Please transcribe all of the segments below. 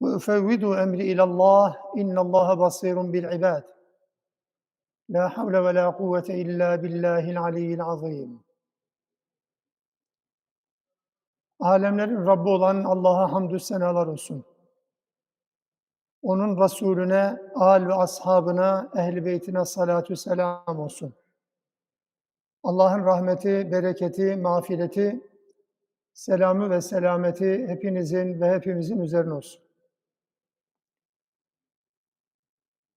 وأفوض أمري إلى الله إن الله بصير بالعباد لا حول ولا قوة إلا بالله العلي العظيم Alemlerin Rabbi olan Allah'a hamdü senalar olsun. Onun Resulüne, al ve ashabına, ehl-i beytine salatu selam olsun. Allah'ın rahmeti, bereketi, mağfireti, selamı ve selameti hepinizin ve hepimizin üzerine olsun.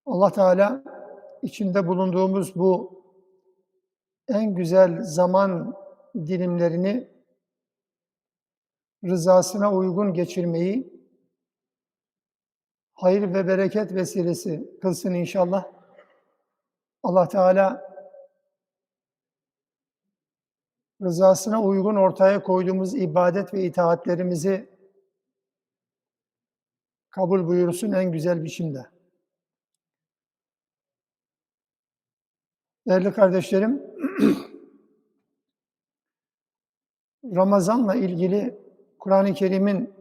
Allah Teala içinde bulunduğumuz bu en güzel zaman dilimlerini rızasına uygun geçirmeyi hayır ve bereket vesilesi kılsın inşallah. Allah Teala rızasına uygun ortaya koyduğumuz ibadet ve itaatlerimizi kabul buyursun en güzel biçimde. Değerli kardeşlerim, Ramazan'la ilgili Kur'an-ı Kerim'in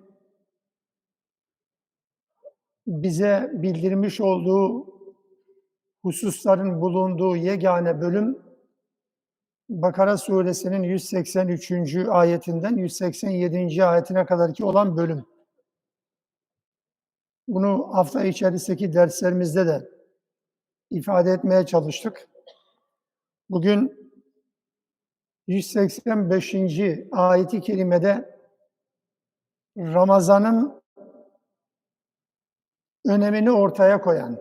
bize bildirmiş olduğu hususların bulunduğu yegane bölüm Bakara suresinin 183. ayetinden 187. ayetine kadar ki olan bölüm. Bunu hafta içerisindeki derslerimizde de ifade etmeye çalıştık. Bugün 185. ayeti kerimede Ramazan'ın önemini ortaya koyan,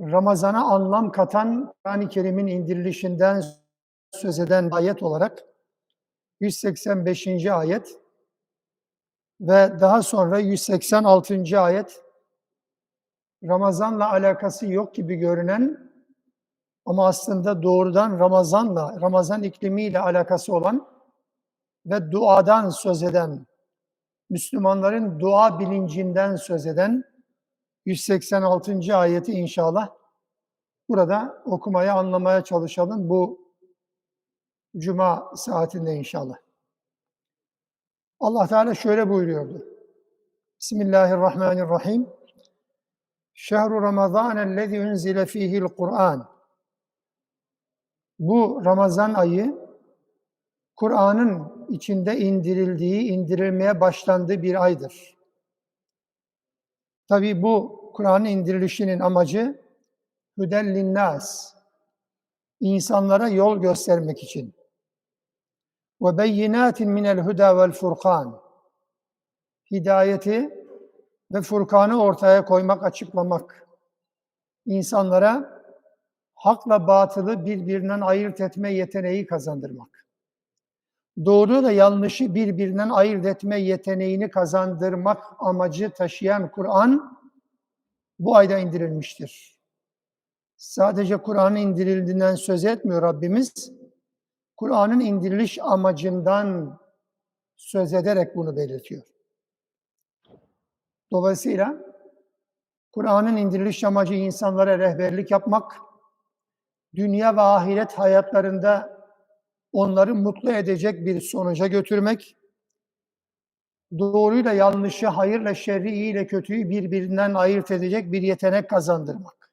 Ramazan'a anlam katan Kur'an-ı Kerim'in indirilişinden söz eden ayet olarak 185. ayet ve daha sonra 186. ayet Ramazan'la alakası yok gibi görünen ama aslında doğrudan Ramazan'la, Ramazan iklimiyle alakası olan ve duadan söz eden, Müslümanların dua bilincinden söz eden 186. ayeti inşallah burada okumaya, anlamaya çalışalım bu cuma saatinde inşallah. Allah Teala şöyle buyuruyordu. Bismillahirrahmanirrahim. Şehru Ramazan ellezî unzile fîhil Kur'an. Bu Ramazan ayı Kur'an'ın içinde indirildiği, indirilmeye başlandığı bir aydır. Tabi bu Kur'an'ın indirilişinin amacı hüdellinnâs, insanlara yol göstermek için. Ve beyinatin minel huda vel furkan, hidayeti ve Furkan'ı ortaya koymak, açıklamak. insanlara hakla batılı birbirinden ayırt etme yeteneği kazandırmak. Doğru ve yanlışı birbirinden ayırt etme yeteneğini kazandırmak amacı taşıyan Kur'an bu ayda indirilmiştir. Sadece Kur'an'ın indirildiğinden söz etmiyor Rabbimiz. Kur'an'ın indiriliş amacından söz ederek bunu belirtiyor. Dolayısıyla Kur'an'ın indiriliş amacı insanlara rehberlik yapmak, dünya ve ahiret hayatlarında onları mutlu edecek bir sonuca götürmek, doğruyla yanlışı, hayırla şerri, iyi ile kötüyü birbirinden ayırt edecek bir yetenek kazandırmak.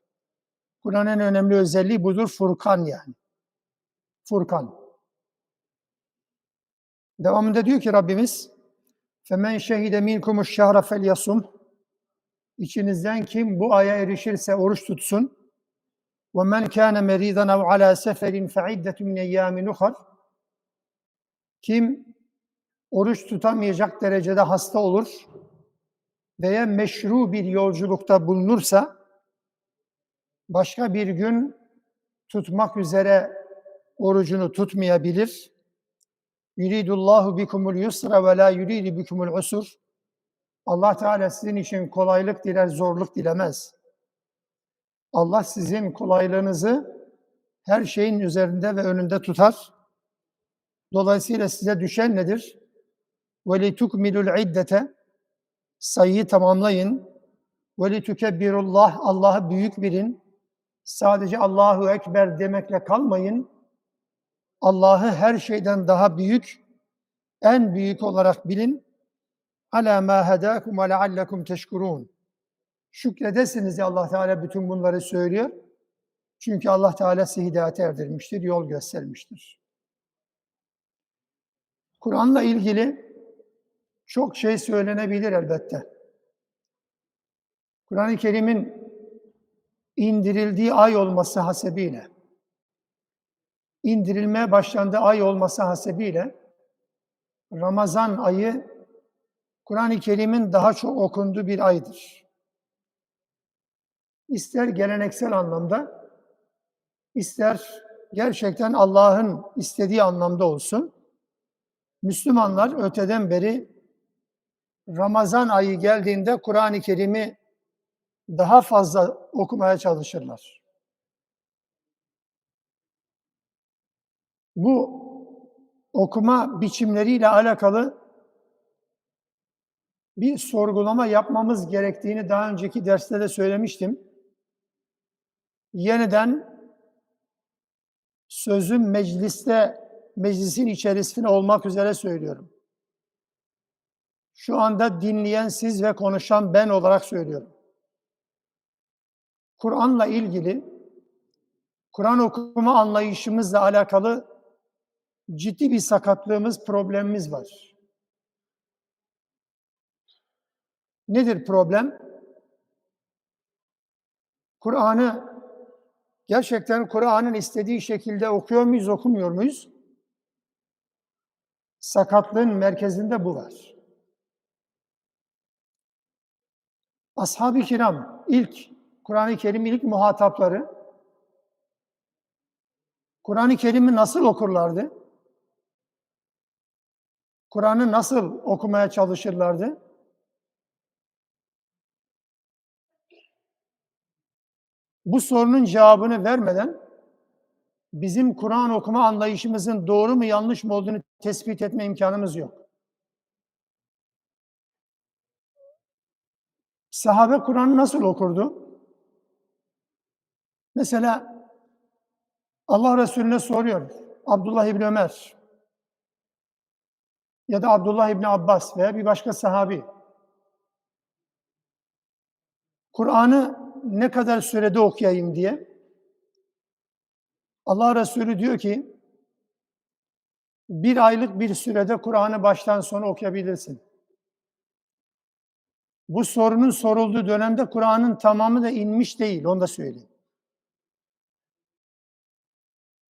Kur'an'ın en önemli özelliği budur, Furkan yani. Furkan. Devamında diyor ki Rabbimiz, فَمَنْ شَهِدَ مِنْكُمُ الشَّهْرَ فَلْيَصُمْ İçinizden kim bu aya erişirse oruç tutsun. وَمَنْ كَانَ مَرِيضًا اَوْ عَلَى سَفَرٍ فَعِدَّةٌ مِنْ اَيَّامٍ اُخَرٍ Kim oruç tutamayacak derecede hasta olur veya meşru bir yolculukta bulunursa başka bir gün tutmak üzere orucunu tutmayabilir. Yuridullahu bikumul yusra ve la yuridu bikumul usur. Allah Teala sizin için kolaylık diler, zorluk dilemez. Allah sizin kolaylığınızı her şeyin üzerinde ve önünde tutar. Dolayısıyla size düşen nedir? وَلِتُكْمِلُ الْعِدَّةَ Sayıyı tamamlayın. وَلِتُكَبِّرُ اللّٰهِ Allah'ı büyük bilin. Sadece Allahu Ekber demekle kalmayın. Allah'ı her şeyden daha büyük, en büyük olarak bilin. Ala ma hadakum ve leallekum teşkurun. Şükredesiniz diye Allah Teala bütün bunları söylüyor. Çünkü Allah Teala sizi hidayete erdirmiştir, yol göstermiştir. Kur'an'la ilgili çok şey söylenebilir elbette. Kur'an-ı Kerim'in indirildiği ay olması hasebiyle, indirilmeye başlandığı ay olması hasebiyle Ramazan ayı Kur'an-ı Kerim'in daha çok okunduğu bir aydır. İster geleneksel anlamda, ister gerçekten Allah'ın istediği anlamda olsun, Müslümanlar öteden beri Ramazan ayı geldiğinde Kur'an-ı Kerim'i daha fazla okumaya çalışırlar. Bu okuma biçimleriyle alakalı bir sorgulama yapmamız gerektiğini daha önceki derste de söylemiştim. Yeniden sözüm mecliste, meclisin içerisinde olmak üzere söylüyorum. Şu anda dinleyen siz ve konuşan ben olarak söylüyorum. Kur'an'la ilgili, Kur'an okuma anlayışımızla alakalı ciddi bir sakatlığımız, problemimiz var. Nedir problem? Kur'an'ı gerçekten Kur'an'ın istediği şekilde okuyor muyuz, okumuyor muyuz? Sakatlığın merkezinde bu var. Ashab-ı kiram ilk Kur'an-ı Kerim ilk muhatapları Kur'an-ı Kerim'i nasıl okurlardı? Kur'an'ı nasıl okumaya çalışırlardı? Bu sorunun cevabını vermeden bizim Kur'an okuma anlayışımızın doğru mu yanlış mı olduğunu tespit etme imkanımız yok. Sahabe Kur'an'ı nasıl okurdu? Mesela Allah Resulüne soruyor. Abdullah İbni Ömer ya da Abdullah İbni Abbas veya bir başka sahabi. Kur'an'ı ne kadar sürede okuyayım diye. Allah Resulü diyor ki bir aylık bir sürede Kur'an'ı baştan sona okuyabilirsin. Bu sorunun sorulduğu dönemde Kur'an'ın tamamı da inmiş değil, onu da söyleyeyim.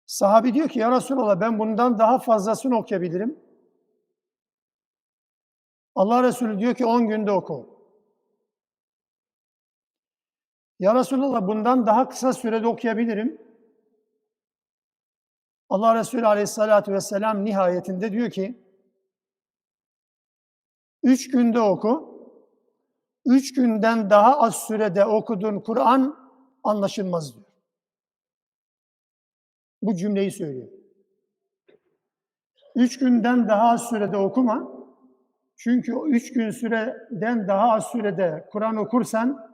Sahabi diyor ki ya Resulallah ben bundan daha fazlasını okuyabilirim. Allah Resulü diyor ki 10 günde oku. Ya Resulallah bundan daha kısa sürede okuyabilirim. Allah Resulü Aleyhisselatü Vesselam nihayetinde diyor ki üç günde oku, üç günden daha az sürede okuduğun Kur'an anlaşılmaz diyor. Bu cümleyi söylüyor. Üç günden daha az sürede okuma. Çünkü o üç gün süreden daha az sürede Kur'an okursan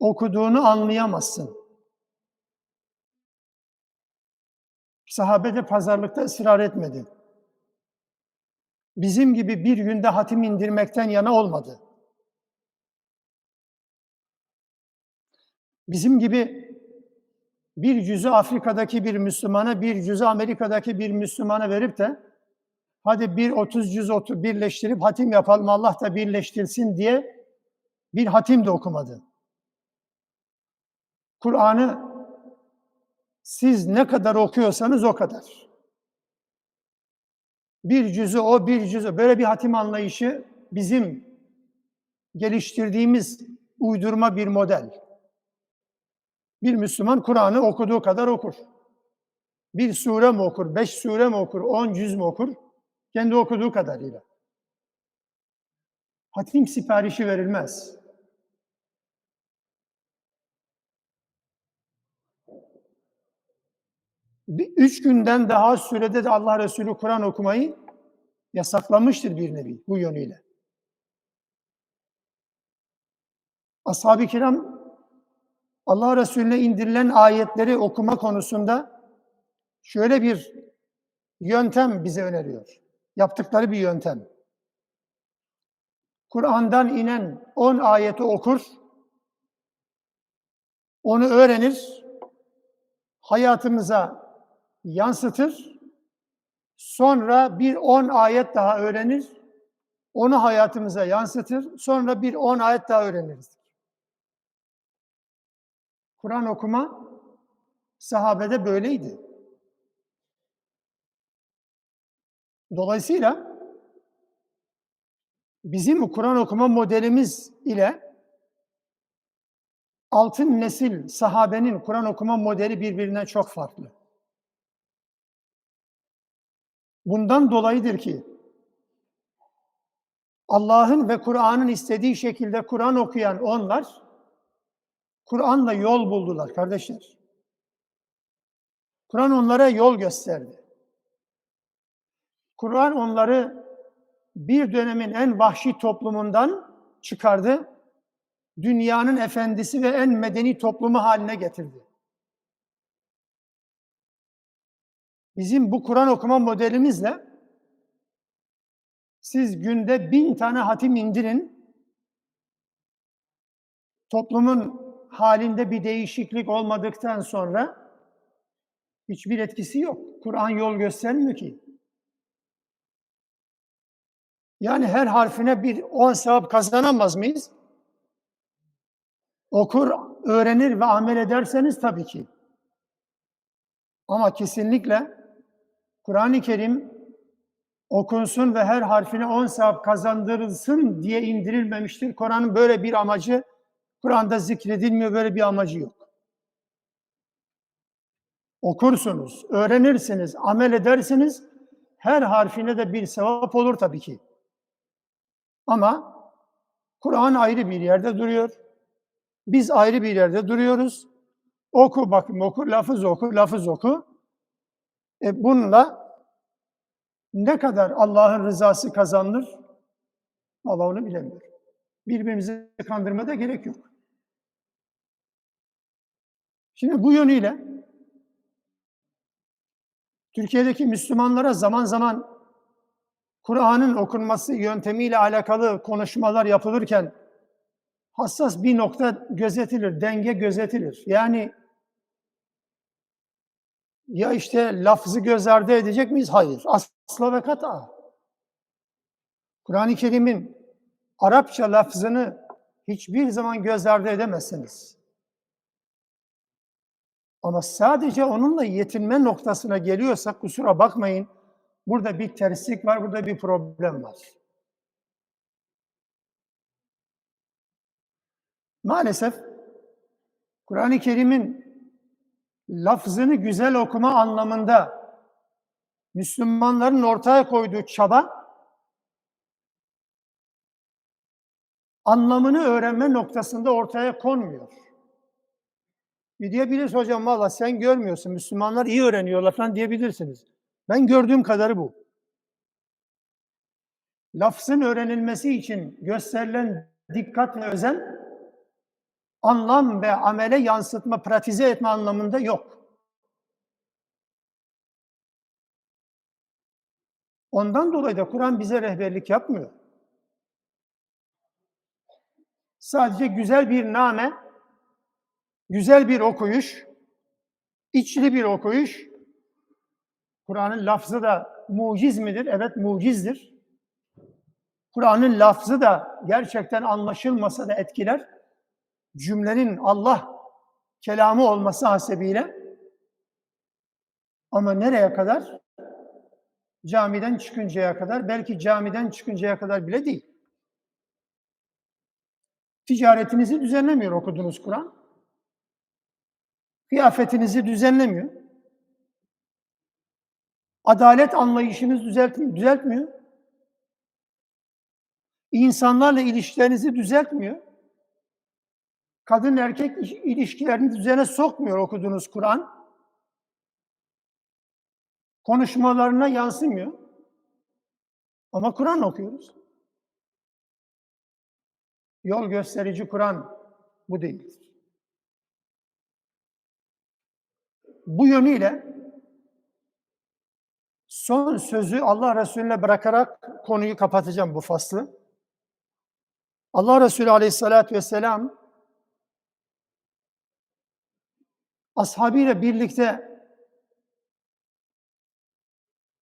okuduğunu anlayamazsın. Sahabe de pazarlıkta ısrar etmedi. Bizim gibi bir günde hatim indirmekten yana olmadı. Bizim gibi bir cüzü Afrika'daki bir Müslümana, bir cüzü Amerika'daki bir Müslümana verip de hadi bir otuz cüz otur birleştirip hatim yapalım Allah da birleştirsin diye bir hatim de okumadı. Kur'an'ı siz ne kadar okuyorsanız o kadar. Bir cüzü o, bir cüzü. Böyle bir hatim anlayışı bizim geliştirdiğimiz uydurma bir model. Bir Müslüman Kur'an'ı okuduğu kadar okur. Bir sure mi okur, beş sure mi okur, on cüz mü okur? Kendi okuduğu kadarıyla. Hatim siparişi verilmez. bir, üç günden daha sürede de Allah Resulü Kur'an okumayı yasaklamıştır bir nevi bu yönüyle. Ashab-ı kiram Allah Resulüne indirilen ayetleri okuma konusunda şöyle bir yöntem bize öneriyor. Yaptıkları bir yöntem. Kur'an'dan inen 10 ayeti okur, onu öğrenir, hayatımıza yansıtır, sonra bir 10 ayet daha öğrenir, onu hayatımıza yansıtır, sonra bir 10 ayet daha öğreniriz. Kur'an okuma sahabede böyleydi. Dolayısıyla bizim Kur'an okuma modelimiz ile altın nesil sahabenin Kur'an okuma modeli birbirinden çok farklı. Bundan dolayıdır ki Allah'ın ve Kur'an'ın istediği şekilde Kur'an okuyan onlar Kur'an'la yol buldular kardeşler. Kur'an onlara yol gösterdi. Kur'an onları bir dönemin en vahşi toplumundan çıkardı. Dünyanın efendisi ve en medeni toplumu haline getirdi. Bizim bu Kur'an okuma modelimizle siz günde bin tane hatim indirin, toplumun halinde bir değişiklik olmadıktan sonra hiçbir etkisi yok. Kur'an yol göstermiyor ki. Yani her harfine bir on sevap kazanamaz mıyız? Okur, öğrenir ve amel ederseniz tabii ki. Ama kesinlikle Kur'an-ı Kerim okunsun ve her harfine on sevap kazandırılsın diye indirilmemiştir. Kur'an'ın böyle bir amacı, Kur'an'da zikredilmiyor, böyle bir amacı yok. Okursunuz, öğrenirsiniz, amel edersiniz, her harfine de bir sevap olur tabii ki. Ama Kur'an ayrı bir yerde duruyor. Biz ayrı bir yerde duruyoruz. Oku bakın oku, lafız oku, lafız oku. E bununla ne kadar Allah'ın rızası kazanılır? Allah onu bilemiyor. Birbirimizi kandırmada gerek yok. Şimdi bu yönüyle Türkiye'deki Müslümanlara zaman zaman Kur'an'ın okunması yöntemiyle alakalı konuşmalar yapılırken hassas bir nokta gözetilir, denge gözetilir. Yani ya işte lafzı göz ardı edecek miyiz? Hayır. Asla ve kata. Kur'an-ı Kerim'in Arapça lafzını hiçbir zaman göz ardı edemezsiniz. Ama sadece onunla yetinme noktasına geliyorsak kusura bakmayın. Burada bir terslik var, burada bir problem var. Maalesef Kur'an-ı Kerim'in lafzını güzel okuma anlamında Müslümanların ortaya koyduğu çaba anlamını öğrenme noktasında ortaya konmuyor. Bir diyebiliriz hocam valla sen görmüyorsun Müslümanlar iyi öğreniyorlar falan diyebilirsiniz. Ben gördüğüm kadarı bu. Lafzın öğrenilmesi için gösterilen dikkat ve özen anlam ve amele yansıtma, pratize etme anlamında yok. Ondan dolayı da Kur'an bize rehberlik yapmıyor. Sadece güzel bir name, güzel bir okuyuş, içli bir okuyuş. Kur'an'ın lafzı da muciz midir? Evet mucizdir. Kur'an'ın lafzı da gerçekten anlaşılmasa da etkiler cümlenin Allah kelamı olması hasebiyle ama nereye kadar? Camiden çıkıncaya kadar, belki camiden çıkıncaya kadar bile değil. Ticaretinizi düzenlemiyor okuduğunuz Kur'an. Kıyafetinizi düzenlemiyor. Adalet düzeltmiyor. düzeltmiyor. İnsanlarla ilişkilerinizi düzeltmiyor kadın erkek ilişkilerini düzene sokmuyor okuduğunuz Kur'an. konuşmalarına yansımıyor. Ama Kur'an okuyoruz. Yol gösterici Kur'an bu değildir. Bu yönüyle son sözü Allah Resulüne bırakarak konuyu kapatacağım bu faslı. Allah Resulü Aleyhisselatü Vesselam ashabıyla birlikte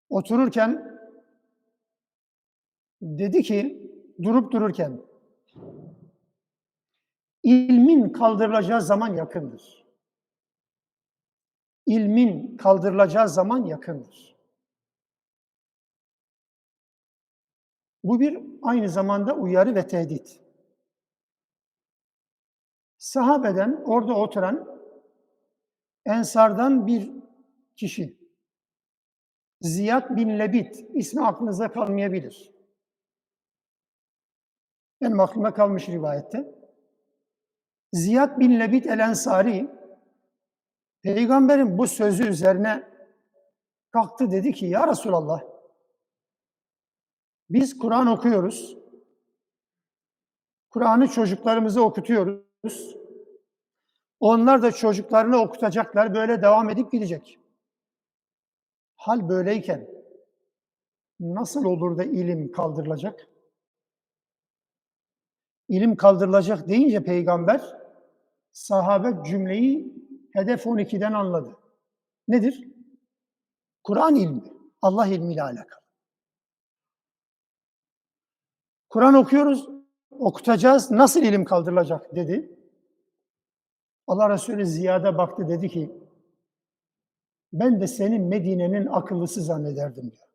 otururken dedi ki durup dururken ilmin kaldırılacağı zaman yakındır. İlmin kaldırılacağı zaman yakındır. Bu bir aynı zamanda uyarı ve tehdit. Sahabeden orada oturan Ensardan bir kişi Ziyad bin Lebit ismi aklınıza kalmayabilir. Benim aklıma kalmış rivayette. Ziyad bin Lebit el-Ensari Peygamberin bu sözü üzerine kalktı dedi ki ya Resulallah biz Kur'an okuyoruz. Kur'an'ı çocuklarımıza okutuyoruz. Onlar da çocuklarını okutacaklar. Böyle devam edip gidecek. Hal böyleyken nasıl olur da ilim kaldırılacak? İlim kaldırılacak deyince peygamber sahabe cümleyi hedef 12'den anladı. Nedir? Kur'an ilmi. Allah ilmiyle alakalı. Kur'an okuyoruz, okutacağız. Nasıl ilim kaldırılacak dedi. Allah Resulü Ziyad'a baktı dedi ki ben de senin Medine'nin akıllısı zannederdim diyor.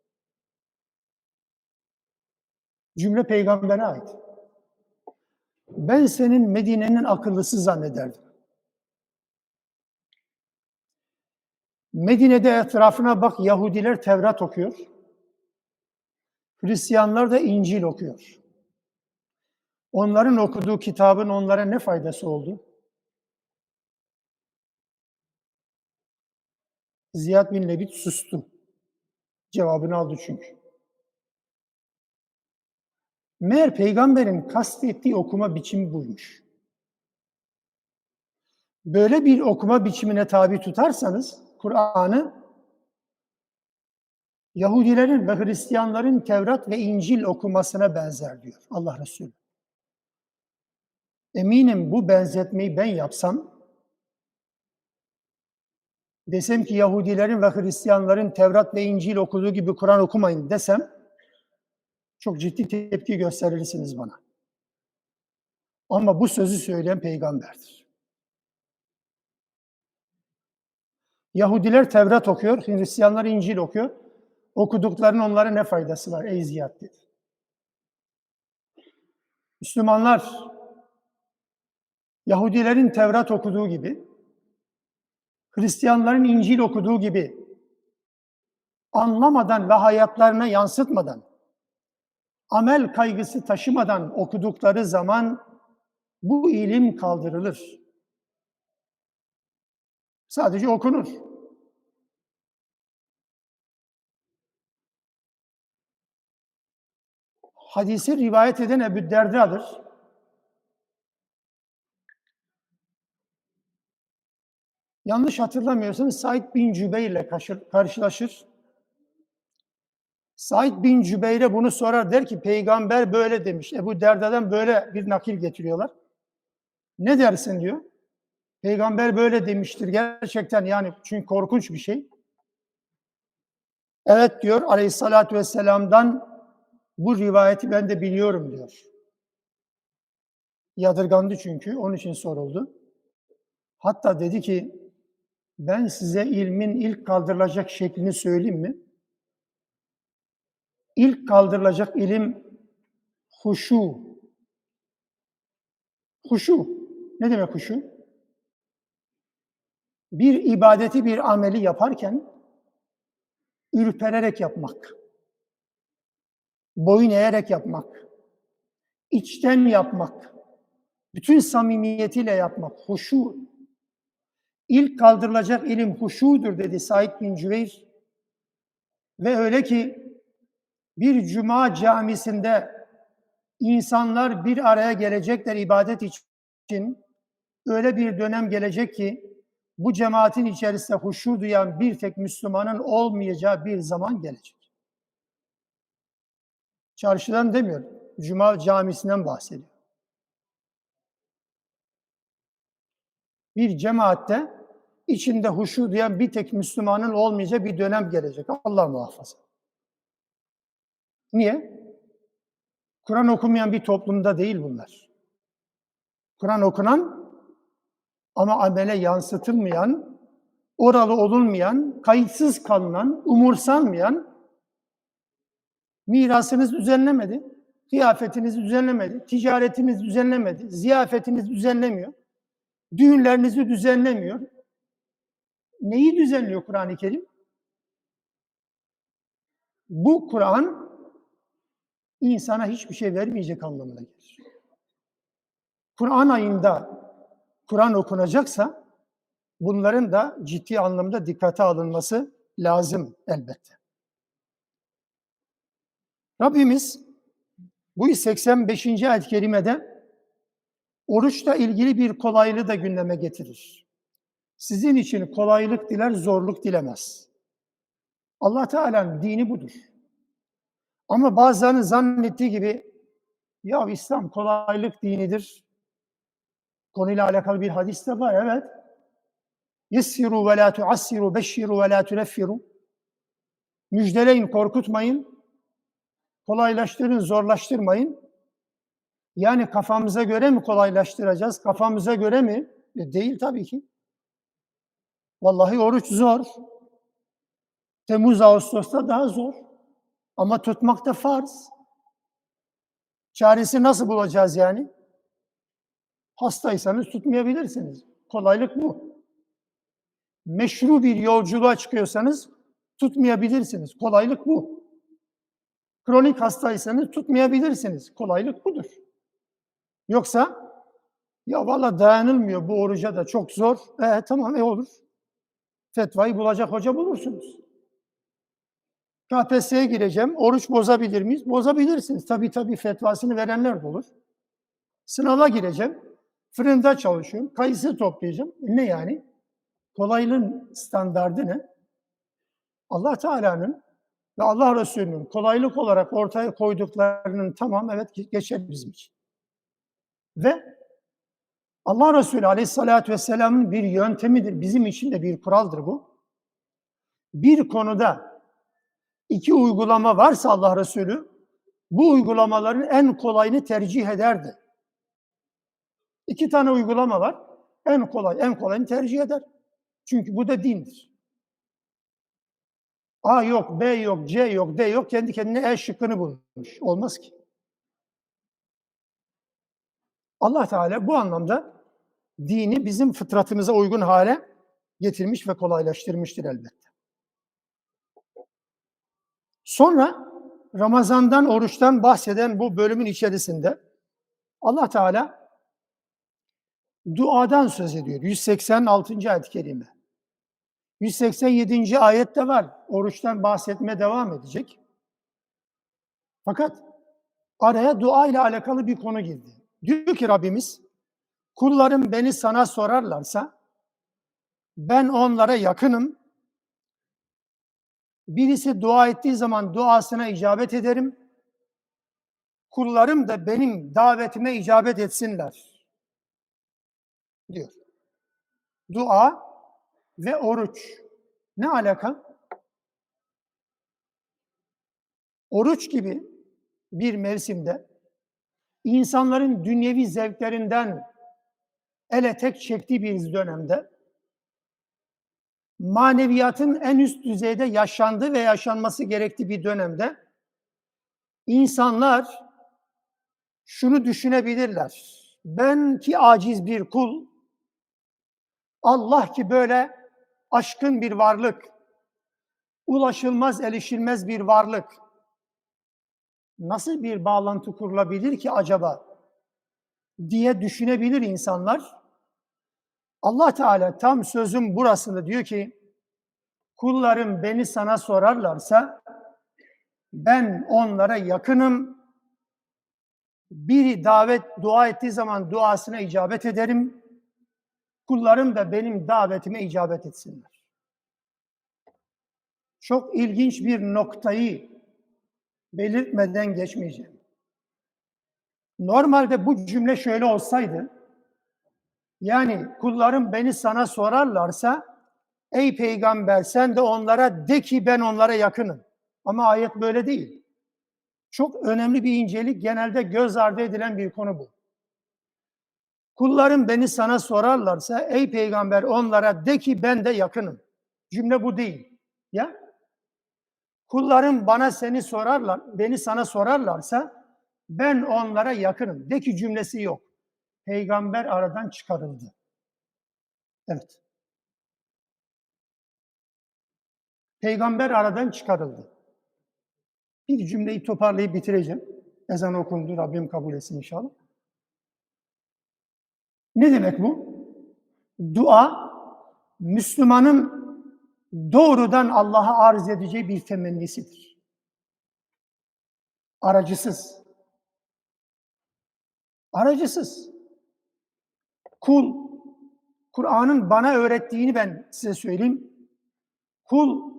Cümle peygambere ait. Ben senin Medine'nin akıllısı zannederdim. Medine'de etrafına bak Yahudiler Tevrat okuyor. Hristiyanlar da İncil okuyor. Onların okuduğu kitabın onlara ne faydası oldu? Ziyad bin Lebit sustu. Cevabını aldı çünkü. Meğer peygamberin kastettiği okuma biçimi buymuş. Böyle bir okuma biçimine tabi tutarsanız Kur'an'ı Yahudilerin ve Hristiyanların Tevrat ve İncil okumasına benzer diyor Allah Resulü. Eminim bu benzetmeyi ben yapsam desem ki Yahudilerin ve Hristiyanların Tevrat ve İncil okuduğu gibi Kur'an okumayın desem çok ciddi tepki gösterirsiniz bana. Ama bu sözü söyleyen peygamberdir. Yahudiler Tevrat okuyor, Hristiyanlar İncil okuyor. Okuduklarının onlara ne faydası var ey Ziyad dedi. Müslümanlar Yahudilerin Tevrat okuduğu gibi Hristiyanların İncil okuduğu gibi anlamadan ve hayatlarına yansıtmadan, amel kaygısı taşımadan okudukları zaman bu ilim kaldırılır. Sadece okunur. Hadisi rivayet eden Ebu Derda'dır. Yanlış hatırlamıyorsam Said bin Cübeyr ile karşılaşır. Said bin Cübeyr'e bunu sorar der ki peygamber böyle demiş. Ebu Derda'dan böyle bir nakil getiriyorlar. Ne dersin diyor. Peygamber böyle demiştir gerçekten yani çünkü korkunç bir şey. Evet diyor aleyhissalatü vesselam'dan bu rivayeti ben de biliyorum diyor. Yadırgandı çünkü onun için soruldu. Hatta dedi ki ben size ilmin ilk kaldırılacak şeklini söyleyeyim mi? İlk kaldırılacak ilim huşu. Huşu. Ne demek huşu? Bir ibadeti, bir ameli yaparken ürpererek yapmak, boyun eğerek yapmak, içten yapmak, bütün samimiyetiyle yapmak, huşu İlk kaldırılacak ilim huşudur dedi Said bin Cüveyr. Ve öyle ki bir cuma camisinde insanlar bir araya gelecekler ibadet için. Öyle bir dönem gelecek ki bu cemaatin içerisinde huşu duyan bir tek Müslümanın olmayacağı bir zaman gelecek. Çarşıdan demiyorum. Cuma camisinden bahsediyor. Bir cemaatte içinde huşu duyan bir tek Müslümanın olmayacağı bir dönem gelecek. Allah muhafaza. Niye? Kur'an okumayan bir toplumda değil bunlar. Kur'an okunan ama amele yansıtılmayan, oralı olunmayan, kayıtsız kalınan, umursanmayan, mirasınız düzenlemedi, kıyafetiniz düzenlemedi, ticaretiniz düzenlemedi, ziyafetiniz düzenlemiyor, düğünlerinizi düzenlemiyor. Neyi düzenliyor Kur'an-ı Kerim? Bu Kur'an insana hiçbir şey vermeyecek anlamına gelir. Kur'an ayında Kur'an okunacaksa bunların da ciddi anlamda dikkate alınması lazım elbette. Rabbimiz bu 85. ayet-i kerimede oruçla ilgili bir kolaylığı da gündeme getirir. Sizin için kolaylık diler, zorluk dilemez. Allah Teala'nın dini budur. Ama bazılarının zannettiği gibi ya İslam kolaylık dinidir. Konuyla alakalı bir hadis de var evet. Yessiru ve la tuassiru, beşşiru ve la tuneffiru. Müjdeleyin, korkutmayın. Kolaylaştırın, zorlaştırmayın. Yani kafamıza göre mi kolaylaştıracağız? Kafamıza göre mi? E, değil tabii ki. Vallahi oruç zor. Temmuz, Ağustos'ta daha zor. Ama tutmak da farz. Çaresi nasıl bulacağız yani? Hastaysanız tutmayabilirsiniz. Kolaylık bu. Meşru bir yolculuğa çıkıyorsanız tutmayabilirsiniz. Kolaylık bu. Kronik hastaysanız tutmayabilirsiniz. Kolaylık budur. Yoksa ya valla dayanılmıyor bu oruca da çok zor. E tamam e olur. Fetvayı bulacak hoca bulursunuz. KPSS'ye gireceğim. Oruç bozabilir miyiz? Bozabilirsiniz. Tabii tabii fetvasını verenler de olur. Sınava gireceğim. Fırında çalışıyorum. Kayısı toplayacağım. Ne yani? Kolaylığın standardı ne? Allah Teala'nın ve Allah Resulü'nün kolaylık olarak ortaya koyduklarının tamam evet geçer bizim için. Ve Allah Resulü Aleyhisselatü Vesselam'ın bir yöntemidir. Bizim için de bir kuraldır bu. Bir konuda iki uygulama varsa Allah Resulü bu uygulamaların en kolayını tercih ederdi. İki tane uygulama var. En kolay, en kolayını tercih eder. Çünkü bu da dindir. A yok, B yok, C yok, D yok. Kendi kendine E şıkkını bulmuş. Olmaz ki. Allah Teala bu anlamda dini bizim fıtratımıza uygun hale getirmiş ve kolaylaştırmıştır elbette. Sonra Ramazan'dan, oruçtan bahseden bu bölümün içerisinde Allah Teala duadan söz ediyor. 186. ayet-i kerime. 187. ayette var. Oruçtan bahsetmeye devam edecek. Fakat araya dua ile alakalı bir konu girdi. Diyor ki Rabbimiz, kullarım beni sana sorarlarsa ben onlara yakınım. Birisi dua ettiği zaman duasına icabet ederim. Kullarım da benim davetime icabet etsinler. Diyor. Dua ve oruç. Ne alaka? Oruç gibi bir mevsimde insanların dünyevi zevklerinden ele tek çektiği bir dönemde maneviyatın en üst düzeyde yaşandığı ve yaşanması gerektiği bir dönemde insanlar şunu düşünebilirler. Ben ki aciz bir kul, Allah ki böyle aşkın bir varlık, ulaşılmaz, erişilmez bir varlık. Nasıl bir bağlantı kurulabilir ki acaba diye düşünebilir insanlar. Allah Teala tam sözün burasında diyor ki kullarım beni sana sorarlarsa Ben onlara yakınım. Biri davet dua ettiği zaman duasına icabet ederim. Kullarım da benim davetime icabet etsinler. Çok ilginç bir noktayı belirtmeden geçmeyeceğim. Normalde bu cümle şöyle olsaydı, yani kullarım beni sana sorarlarsa, ey peygamber sen de onlara de ki ben onlara yakınım. Ama ayet böyle değil. Çok önemli bir incelik, genelde göz ardı edilen bir konu bu. Kullarım beni sana sorarlarsa, ey peygamber onlara de ki ben de yakınım. Cümle bu değil. Ya? Kullarım bana seni sorarlar, beni sana sorarlarsa, ben onlara yakınım. De ki cümlesi yok. Peygamber aradan çıkarıldı. Evet. Peygamber aradan çıkarıldı. Bir cümleyi toparlayıp bitireceğim. Ezan okundu, Rabbim kabul etsin inşallah. Ne demek bu? Dua, Müslümanın doğrudan Allah'a arz edeceği bir temennisidir. Aracısız. Aracısız. Kul, Kur'an'ın bana öğrettiğini ben size söyleyeyim. Kul,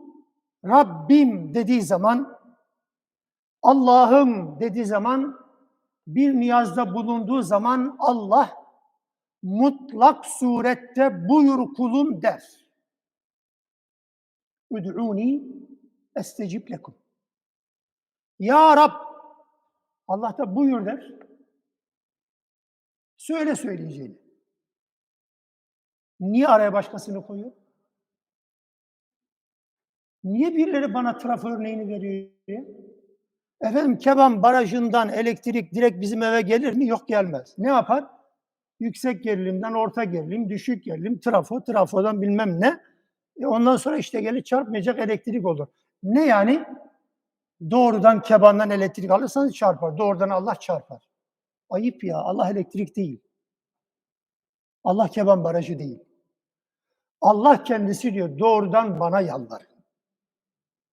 Rabbim dediği zaman, Allah'ım dediği zaman, bir niyazda bulunduğu zaman Allah mutlak surette buyur kulum der. Üd'uni estecib lekum. Ya Rab, Allah da buyur der. Söyle söyleyeceğini. Niye araya başkasını koyuyor? Niye birileri bana trafo örneğini veriyor? Efendim Keban Barajı'ndan elektrik direkt bizim eve gelir mi? Yok gelmez. Ne yapar? Yüksek gerilimden orta gerilim, düşük gerilim, trafo, trafodan bilmem ne. E ondan sonra işte gelir çarpmayacak elektrik olur. Ne yani? Doğrudan kebandan elektrik alırsanız çarpar. Doğrudan Allah çarpar. Ayıp ya. Allah elektrik değil. Allah keban barajı değil. Allah kendisi diyor doğrudan bana yalvar.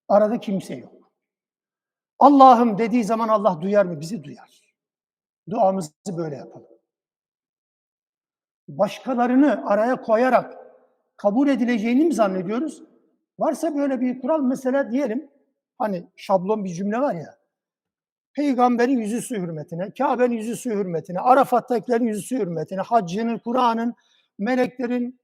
Arada kimse yok. Allah'ım dediği zaman Allah duyar mı? Bizi duyar. Duamızı böyle yapalım. Başkalarını araya koyarak kabul edileceğini mi zannediyoruz? Varsa böyle bir kural mesela diyelim hani şablon bir cümle var ya. Peygamberin yüzüsü hürmetine, Kabe'nin yüzüsü hürmetine, Arafat'takilerin yüzüsü hürmetine, haccının, Kur'an'ın, meleklerin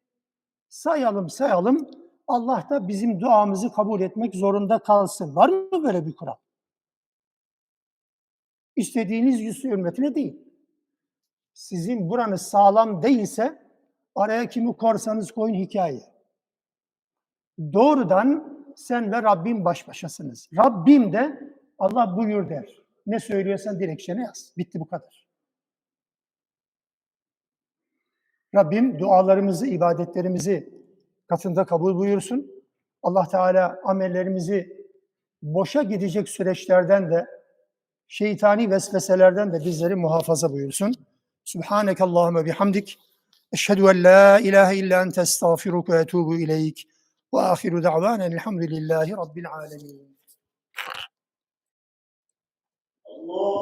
sayalım sayalım. Allah da bizim duamızı kabul etmek zorunda kalsın. Var mı böyle bir kural? İstediğiniz yüzü hürmetine değil. Sizin buranız sağlam değilse araya kimi korsanız koyun hikaye. Doğrudan sen ve Rabbim baş başasınız. Rabbim de Allah buyur der. Ne söylüyorsan dilekçene yaz. Bitti bu kadar. Rabbim dualarımızı, ibadetlerimizi katında kabul buyursun. Allah Teala amellerimizi boşa gidecek süreçlerden de şeytani vesveselerden de bizleri muhafaza buyursun. Subhaneke Allahümme bihamdik. أشهد أن لا إله إلا أنت أستغفرك وأتوب إليك. وآخر دعوانا الحمد لله رب العالمين. الله